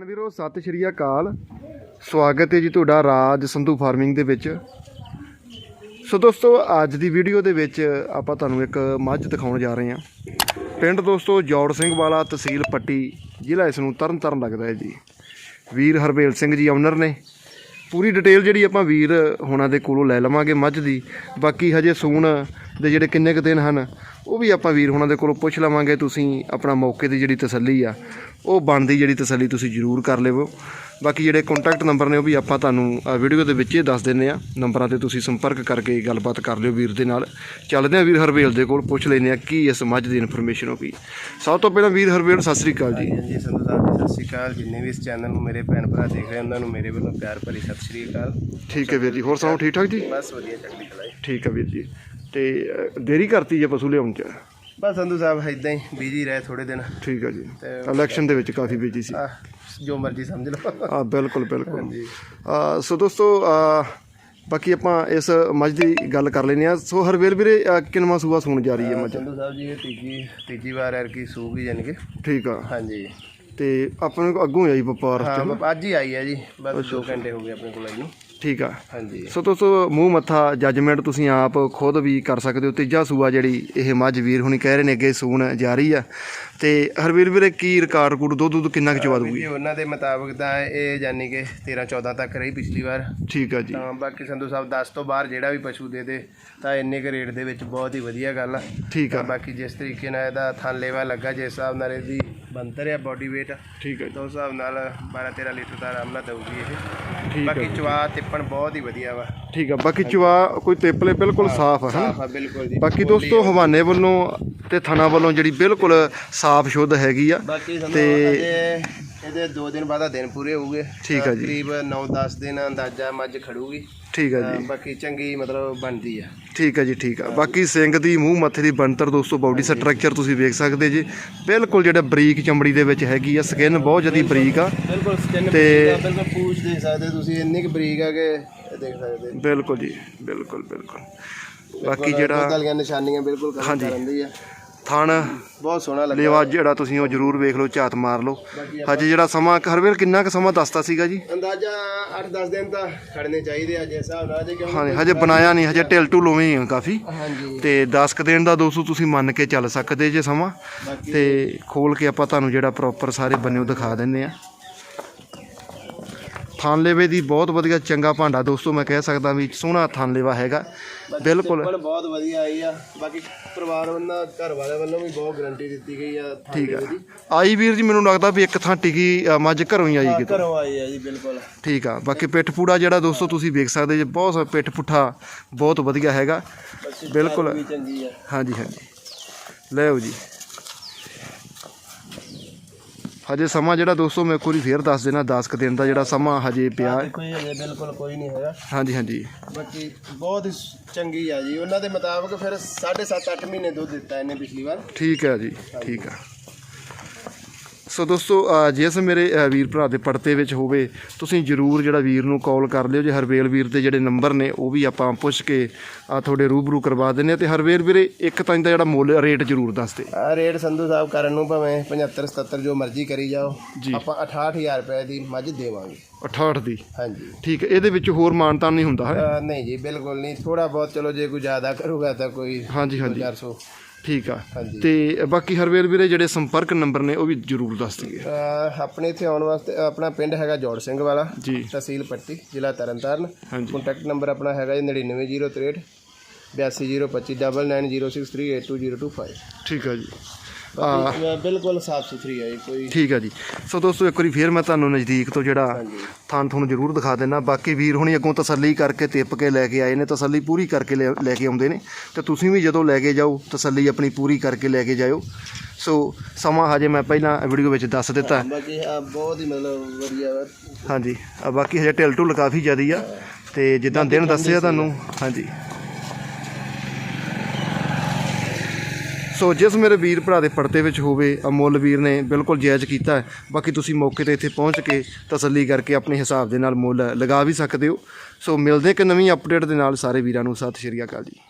ਕਿਸਾਨ ਵੀਰੋ ਸਤਿ ਸ਼੍ਰੀ ਅਕਾਲ। ਸਵਾਗਤ ਹੈ ਜੀ ਤੁਹਾਡਾ ਰਾਜ ਸੰਧੂ ਫਾਰਮਿੰਗ ਦੇ ਵਿੱਚ। ਸੋ ਦੋਸਤੋ, ਅੱਜ ਦੀ ਵੀਡੀਓ ਦੇ ਵਿੱਚ ਆਪਾਂ ਤੁਹਾਨੂੰ ਇੱਕ ਮੱਝ ਦਿਖਾਉਣ ਜਾ ਰਹੇ ਹਾਂ। ਪਿੰਡ ਦੋਸਤੋ, ਜੋੜ ਸਿੰਘ ਵਾਲਾ, ਤਹਿਸੀਲ ਪੱਟੀ, ਜ਼ਿਲ੍ਹਾ ਇਸ ਨੂੰ ਤਰਨ ਤਾਰਨ ਲੱਗਦਾ ਹੈ ਜੀ। ਵੀਰ ਹਰਬੇਲ ਸਿੰਘ ਜੀ ਓਨਰ ਨੇ। ਪੂਰੀ ਡਿਟੇਲ ਜਿਹੜੀ ਆਪਾਂ ਵੀਰ ਹੋਣਾ ਦੇ ਕੋਲੋਂ ਲੈ ਲਵਾਂਗੇ ਮੱਝ ਦੀ। ਬਾਕੀ ਹਜੇ ਸੂਣ ਦੇ ਜਿਹੜੇ ਕਿੰਨੇ ਕੁ ਦਿਨ ਹਨ ਉਹ ਵੀ ਆਪਾਂ ਵੀਰ ਹੋਣਾ ਦੇ ਕੋਲੋਂ ਪੁੱਛ ਲਵਾਂਗੇ ਤੁਸੀਂ ਆਪਣਾ ਮੌਕੇ ਦੀ ਜਿਹੜੀ ਤਸੱਲੀ ਆ ਉਹ ਬਣਦੀ ਜਿਹੜੀ ਤਸੱਲੀ ਤੁਸੀਂ ਜ਼ਰੂਰ ਕਰ ਲਿਓ। ਬਾਕੀ ਜਿਹੜੇ ਕੰਟੈਕਟ ਨੰਬਰ ਨੇ ਉਹ ਵੀ ਆਪਾਂ ਤੁਹਾਨੂੰ ਵੀਡੀਓ ਦੇ ਵਿੱਚ ਹੀ ਦੱਸ ਦਿੰਨੇ ਆ। ਨੰਬਰਾਂ ਤੇ ਤੁਸੀਂ ਸੰਪਰਕ ਕਰਕੇ ਗੱਲਬਾਤ ਕਰ ਲਿਓ ਵੀਰ ਦੇ ਨਾਲ। ਚੱਲਦੇ ਆ ਵੀਰ ਹਰਬੇਲ ਦੇ ਕੋਲ ਪੁੱਛ ਲੈਨੇ ਆ ਕੀ ਇਸ ਮੱਝ ਦੀ ਇਨਫੋਰਮੇਸ਼ਨ ਹੋਗੀ ਸਭ ਤੋਂ ਪਹਿਲਾਂ ਵੀਰ ਹਰਬੇਲ ਸਤਿ ਸ੍ਰੀ ਅਕਾਲ ਜੀ। ਹਾਂਜੀ ਸੰਧੂ ਸਾਹਿਬ ਜੀ ਸਤਿ ਸ਼੍ਰੀ ਅਕਾਲ। ਜਿੰਨੇ ਵੀ ਇਸ ਚੈਨਲ ਨੂੰ ਮੇਰੇ ਭੈਣ ਭਰਾ ਦੇਖ ਰਹੇ ਉਹਨਾਂ ਨੂੰ ਮੇਰੇ ਵੱਲੋਂ ਪਿਆਰ ਭਰੀ ਸਤਿ ਸ਼੍ਰੀ ਅਕਾਲ। ਠੀਕ ਹੈ ਵੀਰ ਜੀ ਹੋਰ ਸੁਣਾਓ ਠੀਕ ਠਾਕ ਜੀ? ਬਸ ਵਧੀਆ ਚੜ੍ਹਦੀ ਕਲਾ ਜੀ। ਠੀਕ ਹੈ ਵੀਰ ਜੀ। ਤੇ ਅ, ਦੇਰੀ ਕਰਤੀ ਜੇ ਪਸ਼ੂ ਲਿਆਉਣ ਚ? ਬਸ ਸੰਧੂ ਸਾਹਿਬ ਇਦਾਂ ਹੀ ਬਿਜ਼ੀ ਰਹੇ ਥੋੜੇ ਦਿਨ। ਠੀਕ ਹੈ ਜੀ। ਇਲੈਕਸ਼ਨ ਦੇ ਵਿੱਚ ਕਾਫੀ ਬਿਜ਼ੀ ਸੀ। ਆਹ, ਜੋ ਮਰਜ਼ੀ ਸਮਝ ਲਓ। ਆ ਬਿਲਕੁਲ ਬਿਲਕੁਲ। ਆ ਸੋ ਦੋਸਤੋ ਆ ਬਾਕੀ ਆਪਾਂ ਇਸ ਮੱਝ ਦੀ ਗੱਲ ਕਰ ਲੈਨੇ ਆ ਸੋ ਹਰਵੇਲ ਵੀਰੇ ਅ, ਕਿੰਨਵਾਂ ਸੂਆ ਸੂਣ ਜਾ ਰਹੀ ਹੈ ਮੱਝ? ਸੰਧੂ ਸਾਹਿਬ ਜੀ ਇਹ ਤੀਜੀ ਤੀਜੀ ਵਾਰ ਐਰ ਕੀ ਸੂਗ ਜਾਨੀ ਕਿ। ਠੀਕ ਆ। ਹਾਂਜੀ। ਤੇ ਆਪਣੇ ਕੋ ਅੱਗੋਂ ਆਈ ਵਪਾਰ ਹਾਂ ਨਾ? ਅੱਜ ਹੀ ਆਈ ਹੈ ਜੀ। ਬਸ 2 ਘੰਟੇ ਹੋ ਗਏ ਆਪਣੇ ਕੋਲ ਆਈ ਨੂੰ। ਠੀਕ ਆ। ਹਾਂਜੀ। ਸੋ ਦੋਸਤੋ ਮੂੰਹ ਮੱਥਾ ਜੱਜਮੈਂਟ ਤੁਸੀਂ ਆਪ ਖੁਦ ਵੀ ਕਰ ਸਕਦੇ ਹੋ। ਤੀਜਾ ਸੂਆ ਜਿਹੜੀ ਇਹ ਮੱਝ ਵੀਰ ਹੁਣੀ ਕਹਿ ਰਹੇ ਨੇ ਅੱਗੇ ਸੂਣ ਜਾ ਰਹੀ ਆ। ਤੇ ਹਰਵੀਰ ਵੀਰੇ ਕੀ ਰਿਕਾਰਡ ਕੋਡ ਦੁੱਧ ਦੁੱਧ ਕਿੰਨਾ ਕੁ ਚਵਾ ਵੀ ਦੂਗੀ ਉਹਨਾਂ ਦੇ ਮੁਤਾਬਕ ਤਾਂ ਇਹ ਜਾਨੀ ਕਿ 13 14 ਤੱਕ ਰਹੀ ਪਿਛਲੀ ਵਾਰ। ਠੀਕ ਆ ਜੀ। ਤਾਂ ਬਾਕੀ ਸੰਧੂ ਸਾਹਿਬ 10 ਤੋਂ ਬਾਹਰ ਜਿਹੜਾ ਵੀ ਪਸ਼ੂ ਦੇ ਦੇ ਤਾਂ ਇੰਨੇ ਕੁ ਰੇਟ ਦੇ ਵਿੱਚ ਬਹੁਤ ਹੀ ਵਧੀਆ ਗੱਲ ਆ। ਠੀਕ ਆ। ਬਾਕੀ ਜਿਸ ਤਰੀਕੇ ਨਾਲ ਇਹਦਾ ਥਣ ਲੇਵਾ ਲੱਗਾ ਜਿਸ ਹਿਸਾਬ ਨਾਲ ਇਹਦੀ ਬੰਤਰ ਆ ਬਾਡੀ weight ਠੀਕ ਆ ਜੀ। ਤਾਂ ਉਸ ਹਿਸਾਬ ਨਾਲ 12 13 ਲੀਟਰ ਦਾ ਆਰਾਮ ਨਾਲ ਦਊਗੀ ਇਹ। ਠੀਕ ਬਾਕੀ ਚਵਾ ਤਿੱਪਣ ਬਹੁਤ ਹੀ ਵਧੀਆ ਵਾ। ਠੀਕ ਆ ਬਾਕੀ ਚਵਾ ਕੋਈ ਤੇਪਲੇ ਬਿਲਕੁਲ ਸਾਫ਼ ਆ ਸਾਫ਼ ਆ ਬਿਲਕੁਲ ਜੀ। ਬਾਕੀ ਦੋਸਤੋ ਹਵਾਨੇ ਵੱਲੋਂ ਤੇ ਥਣਾ ਵੱਲੋਂ ਜਿਹੜੀ ਬਿਲਕੁਲ ਸਾਫ਼ ਸ਼ੁੱਧ ਹੈਗੀ ਆ ਬਾਕੀ ਸਾਨੂੰ ਤੇ- ਇਹਦੇ 2 ਦਿਨ ਬਾਅਦ ਆ ਦਿਨ ਪੂਰੇ ਹੋਊਗੇ ਠੀਕ ਆ ਜੀ। ਕਰੀਬ 9-10 ਦਿਨ ਅੰਦਾਜ਼ਾ ਮੱਝ ਖੜੂਗੀ। ਠੀਕ ਆ ਤਾਂ ਜੀ। ਬਾਕੀ ਚੰਗੀ ਮਤਲਬ ਬਣਦੀ ਆ। ਠੀਕ ਆ ਜੀ ਠੀਕ ਆ। ਬਾਕੀ ਸਿੰਘ ਦੀ ਮੂੰਹ ਮੱਥੇ ਦੀ ਬਣਤਰ ਦੋਸਤੋ ਬਾਡੀ ਸਟਰਕਚਰ ਤੁਸੀਂ ਵੇਖ ਸਕਦੇ ਜੀ। ਬਿਲਕੁਲ ਜਿਹੜਾ ਬਰੀਕ ਚਮੜੀ ਦੇ ਵਿੱਚ ਹੈਗੀ ਆ ਸਕਿਨ ਬਹੁਤ ਜ਼ਿਆਦਾ ਬਰੀਕ ਆ। ਬਿਲਕੁਲ ਸਕਿਨ ਤੇ- ਬਿਲਕੁਲ ਪੂਛ ਦੇਖ ਸਕਦੇ ਤੁਸੀਂ ਇੰਨੀ ਕੁ ਬਰੀਕ ਆ ਕਿ ਇਹ ਦੇਖ ਸਕਦੇ। ਬਿਲਕੁਲ ਜੀ ਬਿਲਕੁਲ ਬਿਲਕੁਲ। ਬਾਕੀ ਜਿਹੜਾ ਦੁੱਧ ਵਾਲੀਆਂ ਨਿਸ਼ਾਨੀਆਂ ਬਿਲਕੁਲ ਹਾਂਜੀ। ਕਰਨ ਦੀ ਆ। ਥਣ ਬਹੁਤ ਸੋਹਣਾ ਲੱਗਾ ਲੇਵਾ ਜਿਹੜਾ ਤੁਸੀਂ ਉਹ ਜ਼ਰੂਰ ਵੇਖ ਲਓ ਝਾਤ ਮਾਰ ਲਓ। ਹਜੇ ਜਿਹੜਾ ਸਮਾਂ ਹਰਵੇਲ ਕਿੰਨਾ ਕੁ ਸਮਾਂ ਦੱਸਤਾ ਸੀਗਾ ਜੀ? ਅੰਦਾਜ਼ਾ 8-10 ਦਿਨ ਤਾਂ ਖੜਨੇ ਚਾਹੀਦੇ ਆ ਜੇ ਹਿਸਾਬ ਨਾਲ ਜੇ ਕਿਉਂ ਹਾਂਜੀ ਹਜੇ ਬਣਾਇਆ ਨਹੀਂ ਹਜੇ ਢਿਲ ਢੁਲ ਉਵੇਂ ਹੀ ਆ ਕਾਫੀ। ਹਾਂਜੀ। ਤੇ 10 ਕੁ ਦਿਨ ਦਾ ਦੋਸਤੋ ਤੁਸੀਂ ਮੰਨ ਕੇ ਚੱਲ ਸਕਦੇ ਜੇ ਸਮਾਂ। ਤੇ ਖੋਲ ਕੇ ਆਪਾਂ ਤੁਹਾਨੂੰ ਜਿਹੜਾ ਪ੍ਰੋਪਰ ਸਾਰੇ ਬੰਨਿਓ ਦਿਖਾ ਦਿੰਨੇ ਆ। ਥਾਨਲੇਵੇ ਦੀ ਬਹੁਤ ਵਧੀਆ ਚੰਗਾ ਭਾਂਡਾ ਦੋਸਤੋ ਮੈਂ ਕਹਿ ਸਕਦਾ ਵੀ ਸੋਹਣਾ ਥਾਨਲੇਵਾ ਹੈਗਾ। ਬਿਲਕੁਲ। ਬਹੁਤ ਵਧੀਆ ਆਈ ਆ। ਬਾਕੀ ਪਰਿਵਾਰ ਵੱਲੋਂ ਘਰ ਵਾਲਿਆਂ ਵੱਲੋਂ ਵੀ ਬਹੁਤ ਗਾਰੰਟੀ ਦਿੱਤੀ ਗਈ ਆ ਠੀਕ ਆ। ਆਈ ਵੀਰ ਜੀ ਮੈਨੂੰ ਲੱਗਦਾ ਵੀ ਇੱਕ ਥਾਂ ਟਿਕੀ ਅ, ਮੱਝ ਘਰੋਂ ਹੀ ਆਈ ਕਿਤੋਂ। ਘਰੋਂ ਆਈ ਆ ਜੀ ਬਿਲਕੁਲ। ਠੀਕ ਆ। ਬਾਕੀ ਪਿੱਠ ਪੂੜਾ ਜਿਹੜਾ ਦੋਸਤੋ ਤੁਸੀਂ ਵੇਖ ਸਕਦੇ ਜੇ ਬਹੁਤ ਪਿੱਠ ਪੁੱਠਾ ਬਹੁਤ ਵਧੀਆ ਹੈਗਾ। ਬਿਲਕੁਲ। ਵੀ ਚੰਗੀ ਆ। ਹਾਂਜੀ ਹਾਂਜੀ। ਲੈ ਆਓ ਜੀ। ਹਜੇ ਸਮਾਂ ਜਿਹੜਾ ਦੋਸਤੋ ਮੈਂ ਇੱਕ ਵਾਰੀ ਫੇਰ ਦੱਸ ਦੇਣਾ 10 ਕੁ ਦਿਨ ਦਾ ਜਿਹੜਾ ਸਮਾਂ ਹਜੇ ਪਿਆ। ਹੈ। ਕੋਈ ਹਜੇ ਬਿਲਕੁਲ ਕੋਈ ਨਹੀਂ ਹੈਗਾ। ਹਾਂਜੀ ਹਾਂਜੀ। ਬਾਕੀ ਬਹੁਤ ਹੀ ਚੰਗੀ ਆ ਜੀ। ਉਹਨਾਂ ਦੇ ਮੁਤਾਬਕ ਫਿਰ 7.5 8 ਮਹੀਨੇ ਦੁੱਧ ਦਿੱਤਾ ਇਹਨੇ ਪਿਛਲੀ ਵਾਰ। ਠੀਕ ਹੈ ਜੀ ਠੀਕ ਆ। ਸੋ ਦੋਸਤੋ ਅ, ਜਿਸ ਮੇਰੇ ਵੀਰ ਭਰਾ ਦੇ ਪੜਤੇ ਵਿੱਚ ਹੋਵੇ ਤੁਸੀਂ ਜਰੂਰ ਜਿਹੜਾ ਵੀਰ ਨੂੰ ਕਾਲ ਕਰ ਲਿਓ। ਜੇ ਹਰਵੇਲ ਵੀਰ ਦੇ ਜਿਹੜੇ ਨੰਬਰ ਨੇ ਉਹ ਵੀ ਆਪਾਂ ਪੁੱਛ ਕੇ ਆ ਤੁਹਾਡੇ ਰੂਬਰੂ ਕਰਵਾ ਦਿੰਨੇ ਆ ਤੇ ਹਰਵੇਲ ਵੀਰੇ ਇੱਕ ਤਾਂ ਇਹਦਾ ਜਿਹੜਾ ਮੁੱਲ ਰੇਟ ਜਰੂਰ ਦੱਸ ਦੇ ਆ ਰੇਟ ਸੰਧੂ ਸਾਹਿਬ ਕਰਨ ਨੂੰ ਭਾਵੇਂ 75 77 ਜੋ ਮਰਜ਼ੀ ਕਰੀ ਜਾਓ। ਜੀ। ਆਪਾਂ 68000 ਰੁਪਏ ਦੀ ਮੱਝ ਦੇਵਾਂਗੇ। 68 ਦੀ? ਹਾਂਜੀ। ਠੀਕ ਹੈ ਇਹਦੇ ਵਿੱਚ ਹੋਰ ਮਾਨਤਾ ਨਹੀਂ ਹੁੰਦਾ ਹੈ? ਨਹੀਂ ਜੀ ਬਿਲਕੁਲ ਨਹੀਂ। ਥੋੜਾ ਬਹੁਤ ਚਲੋ ਜੇ ਕੋਈ ਜ਼ਿਆਦਾ ਕਰੂਗਾ ਤਾਂ ਕੋਈ ਹਾਂਜੀ ਹਾਂਜੀ। 400 ਠੀਕ ਆ। ਹਾਂਜੀ। ਤੇ ਬਾਕੀ ਹਰਵੇਲ ਵੀਰੇ ਜਿਹੜੇ ਸੰਪਰਕ ਨੰਬਰ ਨੇ ਉਹ ਵੀ ਜਰੂਰ ਦੱਸ ਅਹ ਆਪਣੇ ਇੱਥੇ ਆਉਣ ਵਾਸਤੇ ਆਪਣਾ ਪਿੰਡ ਹੈਗਾ ਜੋੜ ਸਿੰਘ ਵਾਲਾ ਜੀ। ਤਹਿਸੀਲ ਪੱਟੀ ਜ਼ਿਲ੍ਹਾ ਤਰਨਤਾਰਨ। ਹਾਂਜੀ। ਕੰਟੈਕਟ ਨੰਬਰ ਆਪਣਾ ਹੈਗਾ ਜੀ 99063 8205 9906382025 ਠੀਕ ਆ ਜੀ। ਬਿਲਕੁਲ ਸਾਫ਼ ਸੁਥਰੀ ਹੈ ਜੀ, ਕੋਈ ਠੀਕ ਹੈ ਜੀ। ਸੋ ਦੋਸਤੋ ਇੱਕ ਵਾਰੀ ਫੇਰ ਮੈਂ ਤੁਹਾਨੂੰ ਨਜ਼ਦੀਕ ਤੋਂ ਜਿਹੜਾ ਥਾਂ ਤੁਹਾਨੂੰ ਜ਼ਰੂਰ ਦਿਖਾ ਦੇਣਾ ਬਾਕੀ ਵੀਰ ਹੁਣੀ ਅੱਗੋਂ ਤਸੱਲੀ ਕਰਕੇ ਤਿੱਪ ਕੇ ਲੈ ਕੇ ਆਏ ਨੇ ਤਸੱਲੀ ਪੂਰੀ ਕਰਕੇ ਲੈ ਕੇ ਆਉਂਦੇ ਨੇ। ਤੇ ਤੁਸੀਂ ਵੀ ਜਦੋਂ ਲੈ ਕੇ ਜਾਓ ਤਸੱਲੀ ਆਪਣੀ ਪੂਰੀ ਕਰਕੇ ਲੈ ਕੇ ਜਾਇਓ। ਸੋ ਸਮਾਂ ਹਜੇ ਮੈਂ ਪਹਿਲਾਂ ਵੀਡੀਓ ਵਿੱਚ ਦੱਸ ਦਿੱਤਾ। ਬਾਕੀ ਬਹੁਤ ਹੀ ਮਤਲਬ ਵਧੀਆ ਹਾਂਜੀ। ਆ ਬਾਕੀ ਹਜੇ ਢਿਲ ਢੁਲ ਕਾਫੀ ਜ਼ਿਆਦੀ ਆ। ਤੇ ਜਿੱਦਾਂ ਦਿਨ ਦੱਸਿਆ ਤੁਹਾਨੂੰ ਹਾਂਜੀ। ਸੋ ਜਿਸ ਮੇਰੇ ਵੀਰ ਭਰਾ ਦੇ ਪਰਤੇ ਵਿੱਚ ਹੋਵੇ ਅਮੁੱਲ ਵੀਰ ਨੇ ਬਿਲਕੁਲ ਜਾਇਜ਼ ਕੀਤਾ ਹੈ। ਬਾਕੀ ਤੁਸੀਂ ਮੌਕੇ ਤੇ ਇੱਥੇ ਪਹੁੰਚ ਕੇ ਤਸੱਲੀ ਕਰਕੇ ਆਪਣੇ ਹਿਸਾਬ ਦੇ ਨਾਲ ਮੁੱਲ ਲਗਾ ਵੀ ਸਕਦੇ ਹੋ। ਸੋ ਮਿਲਦੇ ਕਿ ਨਵੀਂ ਅਪਡੇਟ ਦੇ ਨਾਲ ਸਾਰੇ ਵੀਰਾਂ ਨੂੰ। ਸਤਿ ਸ਼੍ਰੀ ਅਕਾਲ ਜੀ।